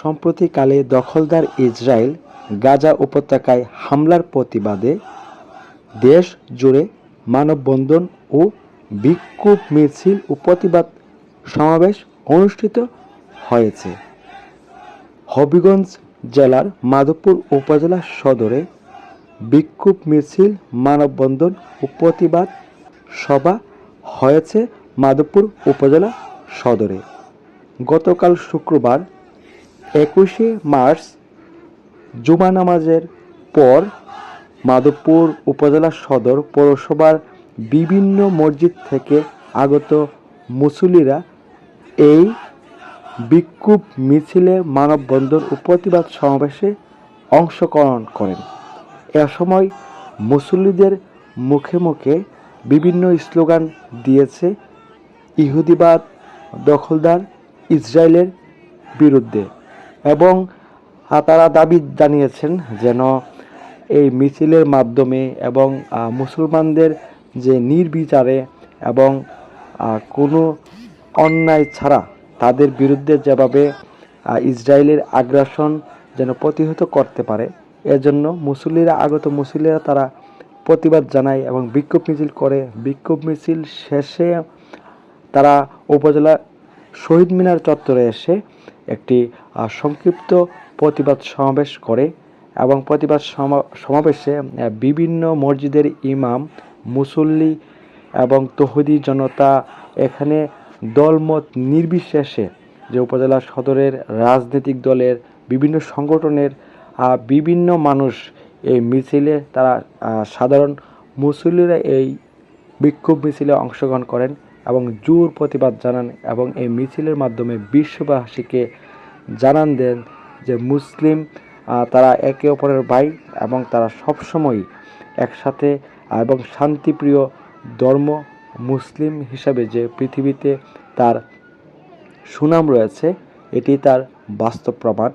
সম্প্রতিকালে দখলদার ইসরায়েল গাজা উপত্যকায় হামলার প্রতিবাদে দেশ জুড়ে মানববন্ধন ও বিক্ষোভ মিছিল ও প্রতিবাদ সমাবেশ অনুষ্ঠিত হয়েছে। হবিগঞ্জ জেলার মাধবপুর উপজেলা সদরে বিক্ষোভ মিছিল, মানববন্ধন ও প্রতিবাদ সভা হয়েছে মাধবপুর উপজেলা সদরে। গতকাল শুক্রবার একুশে মার্চ জুমা নামাজের পর মাধবপুর উপজেলা সদর পৌরসভার বিভিন্ন মসজিদ থেকে আগত মুসল্লিরা এই বিক্ষোভ মিছিলে মানববন্ধন ও প্রতিবাদ সমাবেশে অংশগ্রহণ করেন। এ সময় মুসল্লিদের মুখে মুখে বিভিন্ন স্লোগান দিয়েছে ইহুদিবাদ দখলদার ইসরায়েলের বিরুদ্ধে। এবং তারা দাবি জানিয়েছেন যেন এই মিছিলের মাধ্যমে এবং মুসলমানদের যে নির্বিচারে এবং কোনো অন্যায় ছাড়া তাদের বিরুদ্ধে যেভাবে ইসরায়েলের আগ্রাসন যেন প্রতিহত করতে পারে, এজন্য মুসল্লিরা আগত মুসল্লিরা তারা প্রতিবাদ জানায় এবং বিক্ষোভ মিছিল করে। বিক্ষোভ মিছিল শেষে তারা উপজেলা শহীদ মিনার চত্বরে এসে একটি সংক্ষিপ্ত প্রতিবাদ সমাবেশ করে এবং প্রতিবাদ সমা- সমাবেশে বিভিন্ন মসজিদের ইমাম, মুসল্লি এবং তহদি জনতা এখানে দলমত নির্বিশেষে যে উপজেলা সদরের রাজনৈতিক দলের বিভিন্ন সংগঠনের বিভিন্ন মানুষ এই মিছিলে তারা সাধারণ মুসল্লিরা এই বিক্ষোভ মিছিলে অংশগ্রহণ করেন। এবং জোর প্রতিবাদ জানান এবং এই মিছিলের মাধ্যমে বিশ্ববাসীকে জানান দেন যে মুসলিম তারা একে অপরের ভাই এবং তারা সবসময় একসাথে এবং শান্তিপ্রিয় ধর্ম মুসলিম হিসাবে যে পৃথিবীতে তার সুনাম রয়েছে, এটি তার বাস্তব প্রমাণ।